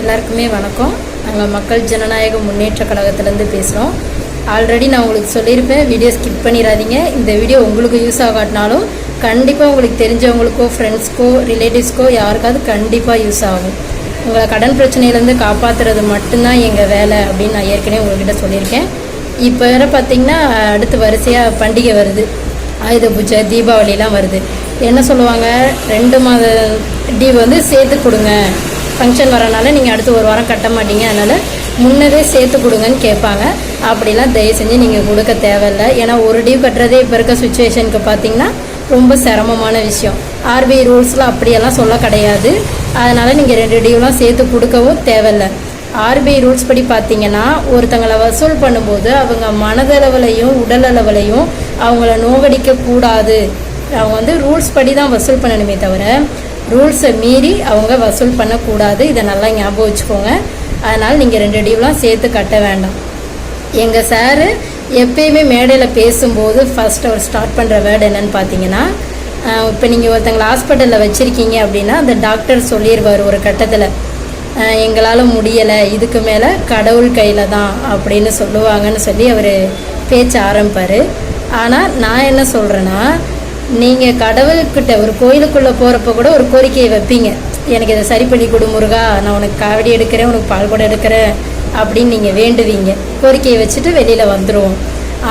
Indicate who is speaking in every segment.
Speaker 1: எல்லாருக்குமே வணக்கம். நாங்கள் மக்கள் ஜனநாயக முன்னேற்ற கழகத்திலேருந்து பேசுகிறோம் ஆல்ரெடி நான் உங்களுக்கு சொல்லியிருப்பேன் வீடியோ ஸ்கிப் பண்ணிடாதீங்க. இந்த வீடியோ உங்களுக்கு யூஸ் ஆகாட்டினாலும் கண்டிப்பாக உங்களுக்கு தெரிஞ்சவங்களுக்கோ ஃப்ரெண்ட்ஸ்க்கோ ரிலேட்டிவ்ஸ்க்கோ யாருக்காவது கண்டிப்பாக யூஸ் ஆகும். உங்களை கடன் பிரச்சனையிலேருந்து காப்பாற்றுறது மட்டும்தான் எங்கள் வேலை அப்படின்னு நான் ஏற்கனவே உங்கள்கிட்ட சொல்லியிருக்கேன். இப்போ வேறு பார்த்தீங்கன்னா அடுத்து வரிசையாக பண்டிகை வருது. ஆயுத பூஜை தீபாவளிலாம் வருது. என்ன சொல்லுவாங்க? ரெண்டு மாத டியூ வந்து சேர்த்து கொடுங்க. ஃபங்க்ஷன் வரனால நீங்கள் அடுத்து ஒரு வாரம் கட்ட மாட்டீங்க. அதனால் முன்னதே சேர்த்து கொடுங்கன்னு கேட்பாங்க. அப்படிலாம் தயவு செஞ்சு நீங்கள் கொடுக்க தேவையில்லை. ஏன்னா ஒரு டியூ கட்டுறதே இப்போ இருக்க சுச்சுவேஷனுக்கு பார்த்தீங்கன்னா ரொம்ப சிரமமான விஷயம். ஆர்பிஐ ரூல்ஸ்லாம் அப்படியெல்லாம் சொல்ல கிடையாது. அதனால் நீங்கள் ரெண்டு டியூலாம் சேர்த்து கொடுக்கவும் தேவையில்லை. ஆர்பிஐ ரூல்ஸ் படி பார்த்தீங்கன்னா ஒருத்தங்களை வசூல் பண்ணும்போது அவங்க மனதளவுலையும் உடலளவுலையும் அவங்கள நோகடிக்க கூடாது அவங்க வந்து ரூல்ஸ் படி தான் வசூல் பண்ணணுமே தவிர ரூல்ஸை மீறி அவங்க வசூல் பண்ணக்கூடாது. இதை நல்லா ஞாபகம் வச்சுக்கோங்க. அதனால் நீங்கள் ரெண்டு டியூலாம் சேர்த்து கட்ட வேண்டாம். எங்கள் சாரு எப்பயுமே மேடையில் பேசும்போது ஃபஸ்ட் அவர் ஸ்டார்ட் பண்ணுற வேர்டு என்னன்னு பார்த்தீங்கன்னா இப்போ நீங்கள் ஒருத்தங்களை ஹாஸ்பிட்டலில் வச்சுருக்கீங்க அப்படின்னா அந்த டாக்டர் சொல்லிடுவார் ஒரு கட்டத்தில். எங்களால் முடியலை இதுக்கு மேலே கடவுள் கையில் தான் அப்படின்னு சொல்லுவாங்கன்னு சொல்லி அவர் பேச்ச ஆரம்பிப்பார். ஆனால் நான் என்ன சொல்கிறேன்னா நீங்கள் கடவுள்கிட்ட ஒரு கோயிலுக்குள்ளே போகிறப்ப கூட ஒரு கோரிக்கையை வைப்பீங்க. எனக்கு இதை சரி பண்ணி கொடு முருகா நான் உனக்கு காவடி எடுக்கிறேன் உனக்கு பால் கூட எடுக்கிறேன் அப்படின்னு நீங்கள் வேண்டுவீங்க. கோரிக்கையை வச்சுட்டு வெளியில் வந்துடுவோம்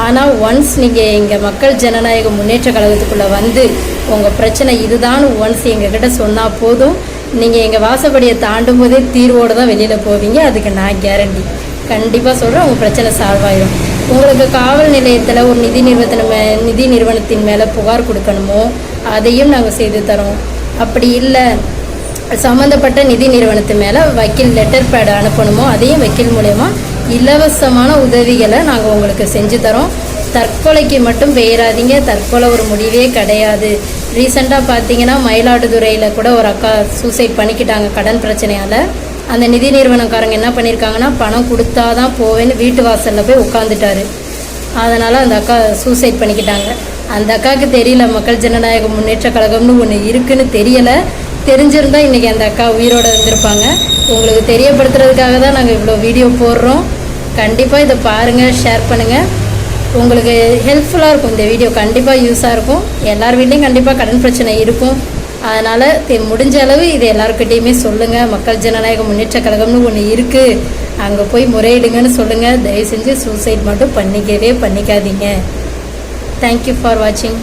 Speaker 1: ஆனால் ஒன்ஸ் நீங்கள் எங்கள் மக்கள் ஜனநாயக முன்னேற்ற கழகத்துக்குள்ளே வந்து உங்கள் பிரச்சனை இதுதான் ஒன்ஸ் எங்ககிட்ட சொன்னால் போதும். நீங்கள் எங்கள் வாசப்படியை தாண்டும் போதே தீர்வோடு தான் வெளியில் போவீங்க. அதுக்கு நான் கேரண்டி கண்டிப்பாக சொல்கிறேன் உங்கள் பிரச்சனை சால்வ் ஆயிடும் உங்களுக்கு காவல் நிலையத்தில் ஒரு நிதி நிறுவனம் மே நிதி நிறுவனத்தின் மேலே புகார் கொடுக்கணுமோ அதையும் நாங்கள் செய்து தரோம். அப்படி இல்லை சம்மந்தப்பட்ட நிதி நிறுவனத்து மேலே வக்கீல் லெட்டர் பேட் அனுப்பணுமோ அதையும் வக்கீல் மூலயமா இலவசமான உதவிகளை நாங்கள் உங்களுக்கு செஞ்சு தரோம். தற்கொலைக்கு மட்டும் பெயராதிங்க தற்கொலை ஒரு முடிவே கிடையாது. ரீசெண்டாக பார்த்தீங்கன்னா மயிலாடுதுறையில் கூட ஒரு அக்கா சூசைட் பண்ணிக்கிட்டாங்க கடன் பிரச்சனையால். அந்த நிதி நிறுவனக்காரங்க என்ன பண்ணியிருக்காங்கன்னா பணம் கொடுத்தா தான் போவேன்னு வீட்டு வாசலில் போய் உட்காந்துட்டாரு அதனால் அந்த அக்கா சூசைட் பண்ணிக்கிட்டாங்க. அந்த அக்காவுக்கு தெரியல மக்கள் ஜனநாயக முன்னேற்ற கழகம்னு ஒன்று இருக்குன்னு தெரியலை. தெரிஞ்சிருந்தால் இன்றைக்கி அந்த அக்கா உயிரோடு இருந்திருப்பாங்க. உங்களுக்கு தெரியப்படுத்துறதுக்காக தான் நாங்கள் இவ்வளோ வீடியோ போடுறோம். கண்டிப்பாக இதை பாருங்கள் ஷேர் பண்ணுங்கள் உங்களுக்கு ஹெல்ப்ஃபுல்லாக இருக்கும் இந்த வீடியோ கண்டிப்பாக யூஸாக இருக்கும். எல்லார் வீட்லேயும் கண்டிப்பாக கடன் பிரச்சனை இருக்கும். அதனால் தெ- முடிஞ்ச அளவு இது எல்லாருக்கிட்டேயுமே சொல்லுங்கள் மக்கள் ஜனநாயக முன்னேற்ற கழகம்னு ஒன்று இருக்குது அங்கே போய் முறையிடுங்கன்னு சொல்லுங்கள் தயவு செஞ்சு சூசைட் மட்டும் பண்ணிக்கவே பண்ணிக்காதீங்க. தேங்க்யூ ஃபார் வாட்சிங்